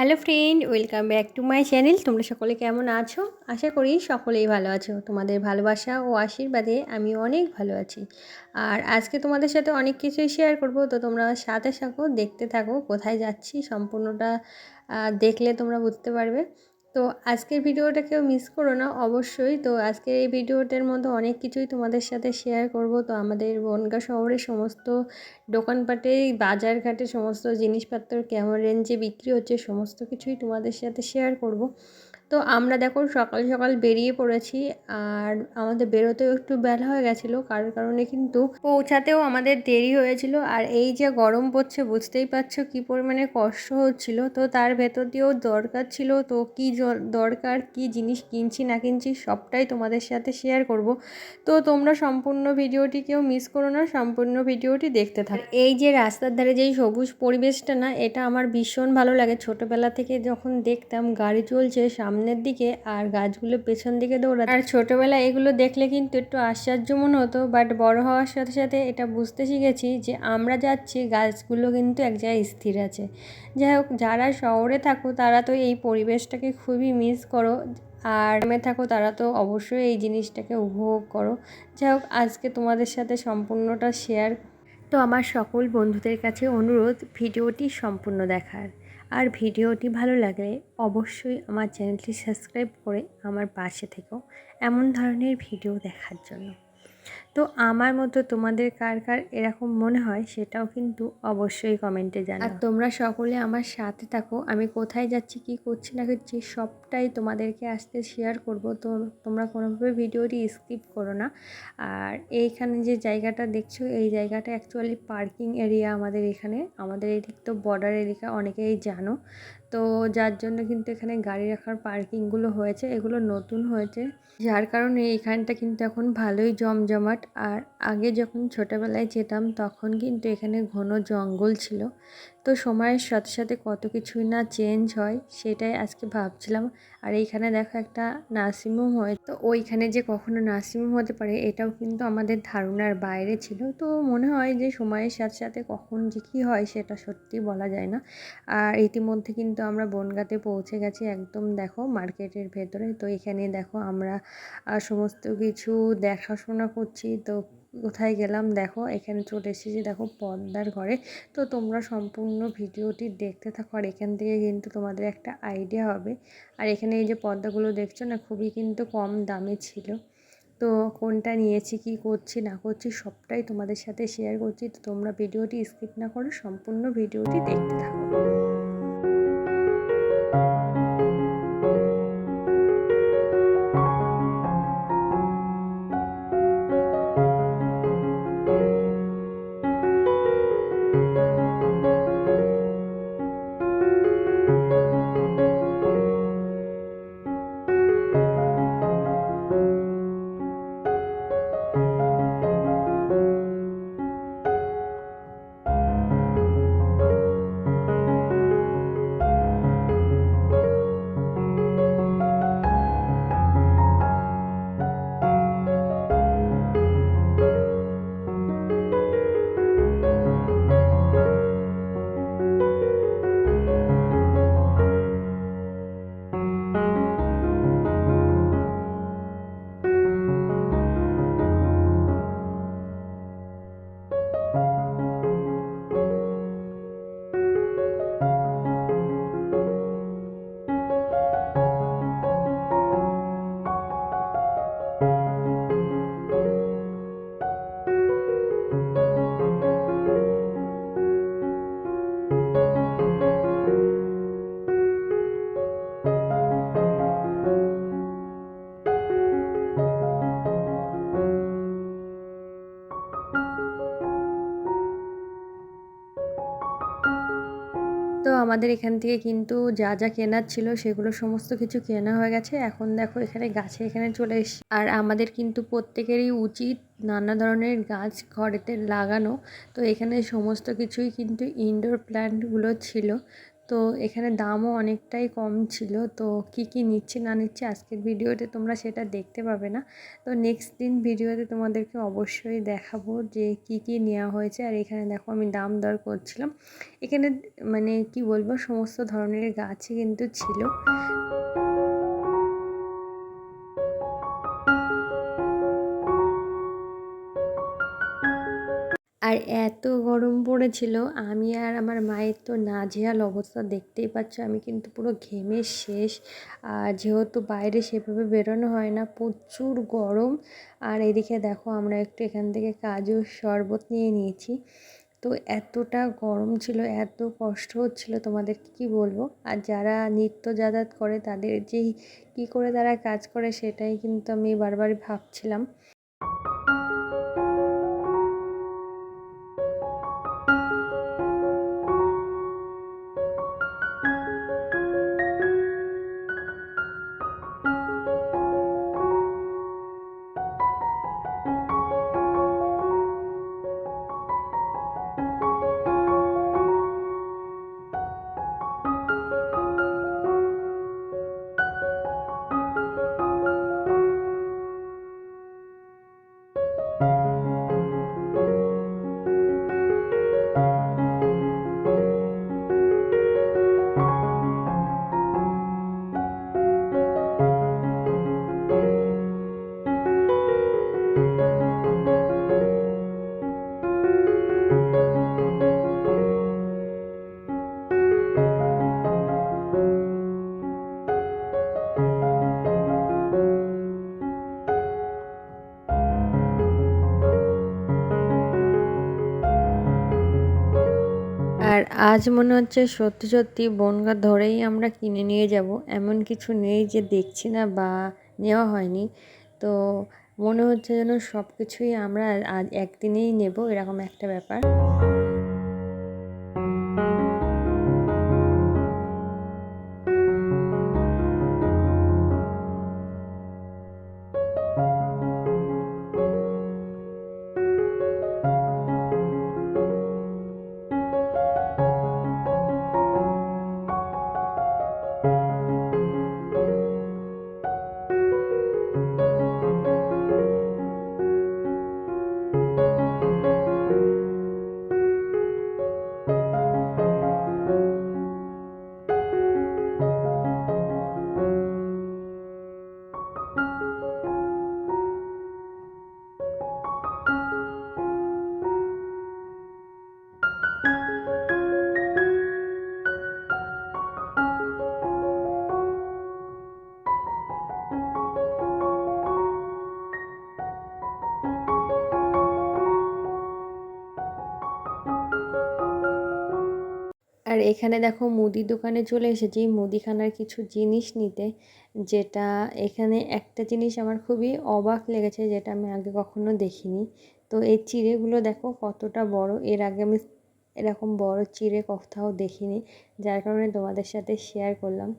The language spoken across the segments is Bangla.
Hello friend, welcome back to my channel. তোমরা সকলে কেমন আছো? আশা করি সকলেই ভালো আছো। তোমাদের ভালোবাসা ও আশীর্বাদে আমি অনেক ভালো আছি। আর আজকে তোমাদের সাথে অনেক কিছুই শেয়ার করব, তো তোমরা সাথে থাকো, দেখতে থাকো, কোথায় যাচ্ছি, সম্পূর্ণটা দেখলে তোমরা বুঝতে পারবে। তো আজকের ভিডিওটা কেউ মিস করো না, অবশ্যই। তো আজকের এই ভিডিওটার মধ্যে অনেক কিছুই তোমাদের সাথে শেয়ার করব। তো আমাদের বনগা শহরে সমস্ত দোকানপাটে, বাজারঘাটে সমস্ত জিনিসপত্র কেমন রেঞ্জে বিক্রি হচ্ছে, সমস্ত কিছুই তোমাদের সাথে শেয়ার করব। তো আমরা দেখো সকাল সকাল বেরিয়ে পড়েছি আর আমাদের বেরোতেও একটু বেলা হয়ে গেছিল, কারোর কারণে কিন্তু পৌঁছাতেও আমাদের দেরি হয়েছিল। আর এই যে গরম পড়ছে, বুঝতেই পারছ কী পরিমাণে কষ্ট হচ্ছিল। তো তার ভেতর দিয়েও দরকার ছিল, তো কী দরকার, কী জিনিস কিনছি না কিনছি সবটাই তোমাদের সাথে শেয়ার করব। তো তোমরা সম্পূর্ণ ভিডিওটি কেউ মিস করো না, সম্পূর্ণ ভিডিওটি দেখতে থাকো। এই যে রাস্তার ধারে যেই সবুজ পরিবেশটা না, এটা আমার ভীষণ ভালো লাগে। ছোটবেলা থেকে যখন দেখতাম গাড়ি চলছে সামনের দিকে আর গাছগুলো পেছন দিকে দৌড়াত আর ছোটবেলায় এগুলো দেখলে কিন্তু একটু আশ্চর্য মনে হতো বাট বড় হওয়ার সাথে সাথে এটা বুঝতে শিখেছি যে আমরা যাচ্ছি, গাছগুলো কিন্তু এক জায়গায় স্থির আছে। যাই হোক, যারা শহরে থাকো, তারা তো এই পরিবেশটাকে খুবই মিস করো, আর গ্রামে থাকো, তারা তো অবশ্যই এই জিনিসটাকে উপভোগ করো। যাই হোক, আজকে তোমাদের সাথে সম্পূর্ণটা শেয়ার তো আমার সকল বন্ধুদের কাছে অনুরোধ, ভিডিওটি সম্পূর্ণ দেখার। আর ভিডিওটি ভালো লাগলে অবশ্যই আমার চ্যানেলটি সাবস্ক্রাইব করে আমার পাশে থেকেও এমন ধরনের ভিডিও দেখার জন্য। তো আমার মতো তোমাদের কার কার এরকম মনে হয় সেটাও কিন্তু অবশ্যই কমেন্টে জানাও। আর তোমরা সকলে আমার সাথে থাকো, আমি কোথায় যাচ্ছি, কি করছি না করছি, সবটাই তোমাদেরকে আজকে শেয়ার করব। তো তোমরা কোনোভাবে ভিডিওটি স্কিপ করো না। আর এইখানে যে জায়গাটা দেখছ, এই জায়গাটা অ্যাকচুয়ালি পার্কিং এরিয়া আমাদের এখানে। আমাদের এদিক তো বর্ডার এরিয়া অনেকেই জানো। তো যার জন্য কিন্তু এখানে গাড়ি রাখার পার্কিংগুলো হয়েছে, এগুলো নতুন হয়েছে। যার কারণে এখানটা কিন্তু এখন ভালোই জমজমাট। আর আগে যখন ছোটোবেলায় যেতাম, তখন কিন্তু এখানে ঘন জঙ্গল ছিল। তো সময়ের সাথে সাথে কত কিছুই না চেঞ্জ হয়, সেটাই আজকে ভাবছিলাম। আর এইখানে দেখো একটা নার্সিংহোম হয়, তো ওইখানে যে কখনো নার্সিংহোম হতে পারে, এটাও কিন্তু আমাদের ধারণার বাইরে ছিল। তো মনে হয় যে সময়ের সাথে সাথে কখন যে কী হয়, সেটা সত্যি বলা যায় না। আর ইতিমধ্যে কিন্তু আমরা বনগাঁতে পৌঁছে গেছি একদম দেখো মার্কেটের ভেতরে। তো এখানে দেখো আমরা সমস্ত কিছু দেখাশোনা করছি। তো কোথায় গেলাম? দেখো, এখানে চলে এসেছি দেখো পদ্মার ঘরে। তো তোমরা সম্পূর্ণ ভিডিওটি দেখতে থাকো আর এখান থেকে কিন্তু তোমাদের একটা আইডিয়া হবে। আর এখানে এই যে পর্দাগুলো দেখছ না, খুবই কিন্তু কম দামে ছিল। তো কোনটা নিয়েছি, কি করছি, না করছি, সবটাই তোমাদের সাথে শেয়ার করছি। তো তোমরা ভিডিওটি স্কিপ না করে সম্পূর্ণ ভিডিওটি দেখতে থাকো। আমাদের এখান থেকে কিন্তু যা যা কেনার ছিল সেগুলো সমস্ত কিছু কেনা হয়ে গেছে। এখন দেখো এখানে গাছে এখানে চলে এসেছি। আর আমাদের কিন্তু প্রত্যেকেরই উচিত নানা ধরনের গাছ ঘরেতে লাগানো। তো এখানে সমস্ত কিছুই কিন্তু ইনডোর প্ল্যান্টগুলো ছিল। তো এখানে দামও অনেকটাই কম ছিল। তো কি কি নিচ্ছে, না নিচ্ছে আজকের ভিডিওতে তোমরা সেটা দেখতে পাবে না। তো নেক্সট দিন ভিডিওতে তোমাদেরকে অবশ্যই দেখাবো যে কি কি নেওয়া হয়েছে। আর এখানে দেখো আমি দাম দর করছিলাম। এখানে মানে কি বলব, সমস্ত ধরনের গাছই কিন্তু ছিল। আর এত গরম পড়েছিল, আমি আর আমার মায়ের তো নাজেহাল অবস্থা দেখতেই পাচ্ছ, আমি কিন্তু পুরো ঘেমে শেষ। আর যেহেতু বাইরে সেভাবে বেরোনো হয় না, প্রচুর গরম। আর এদিকে দেখো, আমরা একটু এখান থেকে কাজু শরবত নিয়ে নিয়েছি। তো এতটা গরম ছিল, এত কষ্ট হচ্ছিল তোমাদের কি বলব? আর যারা নিত্য যাতায়াত করে, তাদের যে কি করে তারা কাজ করে, সেটাই কিন্তু আমি বারবার ভাবছিলাম। আর আজ মনে হচ্ছে সত্যি সত্যি বনগা ধরেই আমরা কিনে নিয়ে যাব। এমন কিছু নেই যে দেখছি না বা নেওয়া হয়নি। তো মনে হচ্ছে যেন সব কিছুই আমরা আজ একদিনেই নেব, এরকম একটা ব্যাপার। আর এখানে দেখো মুদি দোকানে চলে এসেছি। মুদিখানার কিছু জিনিস নিতে, যেটা এখানে একটা জিনিস আমার খুবই অবাক লেগেছে, যেটা আমি আগে কখনো দেখিনি। তো এই চিড়েগুলো দেখো কতটা বড়। এর আগে আমি এরকম বড় চিড়ে কোথাও দেখিনি, যার কারণে তোমাদের সাথে শেয়ার করলাম।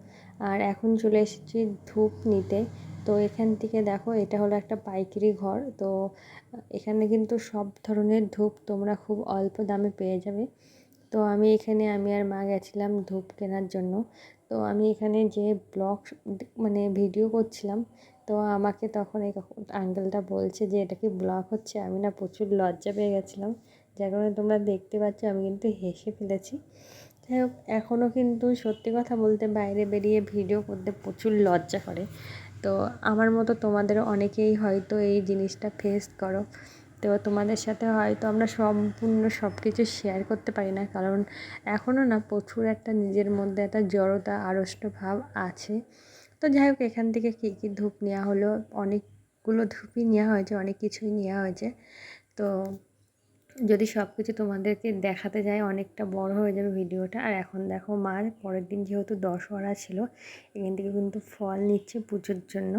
আর এখন চলে এসেছি ধূপ নিতে। তো এখান থেকে দেখো এটা হলো একটা পাইকারি ঘর। তো এখানে কিন্তু সব ধরনের ধূপ তোমরা খুব অল্প দামে পেয়ে যাবে। তো আমি এখানে, আমি আর মা গেছিলাম ধূপ কেনার জন্য। তো আমি এখানে যে ব্লগ মানে ভিডিও করছিলাম, তো আমাকে তখন এই আঙ্কেলটা বলছে যে, এটা কি ব্লগ হচ্ছে? আমি না প্রচুর লজ্জা পেয়ে গেছিলাম। যার কারণে তোমরা দেখতে পাচ্ছ, আমি কিন্তু হেসে ফেলেছি। যাই হোক এখনও কিন্তু সত্যি কথা বলতে বাইরে বেরিয়ে ভিডিও করতে প্রচুর লজ্জা করে। তো আমার মতো তোমাদের অনেকেই হয়তো এই জিনিসটা ফেস করো। তো তোমাদের সাথে হয়তো আমরা সম্পূর্ণ সব কিছু শেয়ার করতে পারি না। কারণ এখনও না প্রচুর একটা নিজের মধ্যে একটা জড়তা, আড়ষ্ট ভাব আছে। তো যাই হোক, এখান থেকে কী কী ধূপ নেওয়া হলো? অনেকগুলো ধূপই নেওয়া হয়েছে, অনেক কিছুই নেওয়া হয়েছে। তো যদি সব কিছু তোমাদেরকে দেখাতে যায় অনেকটা বড় হয়ে যাবে ভিডিওটা। আর এখন দেখো মার, পরের দিন যেহেতু দশহরা ছিল, এখান থেকে কিন্তু ফল নিচ্ছে পুজোর জন্য।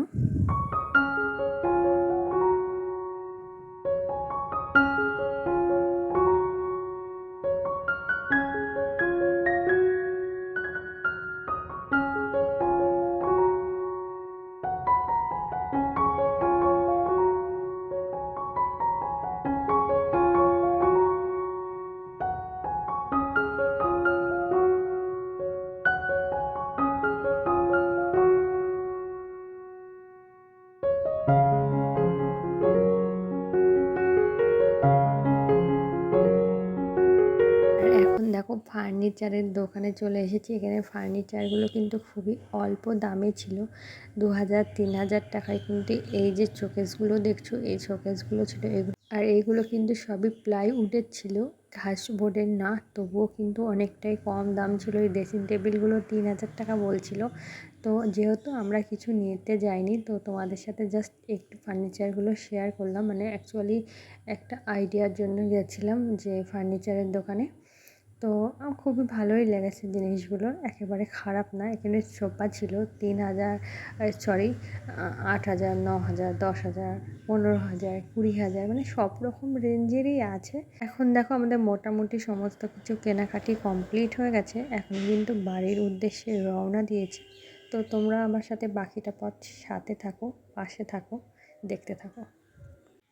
ফার্নিচারের দোকানে চলে এসেছি। এখানে ফার্নিচারগুলো কিন্তু খুবই অল্প দামে ছিল। দু হাজার, তিন হাজার টাকায় কিন্তু এই যে শোকেসগুলো দেখছ, এই শোকেসগুলো ছিল এগুলো। আর এইগুলো কিন্তু সবই প্লাইউডের ছিল। ঘাস বোর্ডের না, তবুও কিন্তু অনেকটাই কম দাম ছিল। এই ড্রেসিং টেবিলগুলো তিন হাজার টাকা বলছিল। তো যেহেতু আমরা কিছু নিতে যাইনি, তো তোমাদের সাথে জাস্ট একটু ফার্নিচারগুলো শেয়ার করলাম। মানে অ্যাকচুয়ালি একটা আইডিয়ার জন্য গেছিলাম যে ফার্নিচারের দোকানে। তো খুবই ভালোই লেগেছে জিনিসগুলো। একেবারে খারাপ না, এখানে সোফা ছিল তিন হাজার সরি আট হাজার, ন হাজার, দশ হাজার, পনেরো হাজার, কুড়ি হাজার মানে সব রকম রেঞ্জেরই আছে। এখন দেখো আমাদের মোটামুটি সমস্ত কিছু কেনাকাটি কমপ্লিট হয়ে গেছে, এখন কিন্তু বাড়ির উদ্দেশ্যে রওনা দিয়েছি। তো তোমরা আমার সাথে বাকিটা পথ সাথে থাকো, পাশে থাকো, দেখতে থাকো।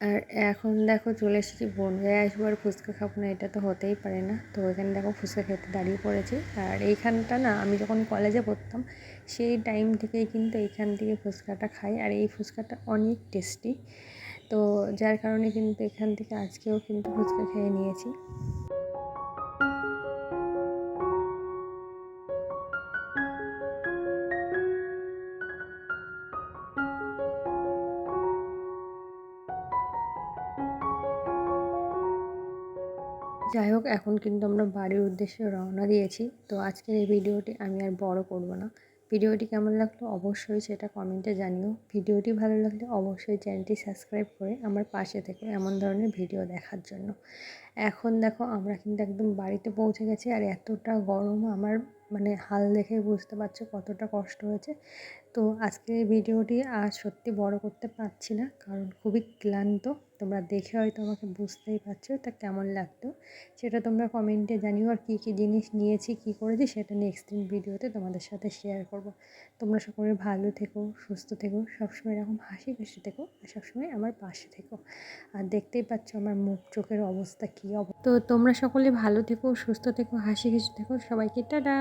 আর এখন দেখো চলে এসেছি বনগায় আসব আর ফুচকা খাব না, এটা তো হতেই পারে না। তো এখানে দেখো ফুচকা খেতে দাঁড়িয়ে পড়েছি। আর এইখানটা না, আমি যখন কলেজে পড়তাম, সেই টাইম থেকেই কিন্তু এইখান থেকে ফুচকাটা খাই। আর এই ফুচকাটা অনেক টেস্টি তো যার কারণে কিন্তু এখান থেকে আজকেও কিন্তু ফুচকা খেয়ে নিয়েছি। এখন কিন্তু আমরা বাড়ির উদ্দেশ্যে রওনা দিয়েছি। তো আজকের এই ভিডিওটি আমি আর বড় করব না। ভিডিওটি কেমন লাগল অবশ্যই সেটা কমেন্টে জানিও। ভিডিওটি ভালো লাগলে অবশ্যই চ্যানেলটি সাবস্ক্রাইব করে আমার পাশে থেকে এমন ধরনের ভিডিও দেখার জন্য। এখন দেখো আমরা কিন্তু একদম বাড়িতে পৌঁছে গেছি আর এতটা গরম আমার মানে হাল দেখে বুঝতে পারছ কতটা কষ্ট হয়েছে। তো আজকে এই ভিডিওটি আর সত্যি বড় করতে পারছি না কারণ খুবই ক্লান্ত। তোমরা দেখে হয়তো আমাকে বুঝতেই পারছ তা কেমন লাগতো। সেটা তোমরা কমেন্টে জানিও আর কী কী জিনিস নিয়েছি, কী করেছি সেটা নেক্সট দিন ভিডিওতে তোমাদের সাথে শেয়ার করব। তোমরা সকলে ভালো থেকো, সুস্থ থেকো, সবসময় এরকম হাসি খুশি থেকো আর সবসময় আমার পাশে থেকো। আর দেখতেই পাচ্ছ আমার মুখ চোখের অবস্থা কী অব তো তোমরা সকলে ভালো থেকো, সুস্থ থেকো, হাসি খুশি থেকো, সবাইকে টাটা।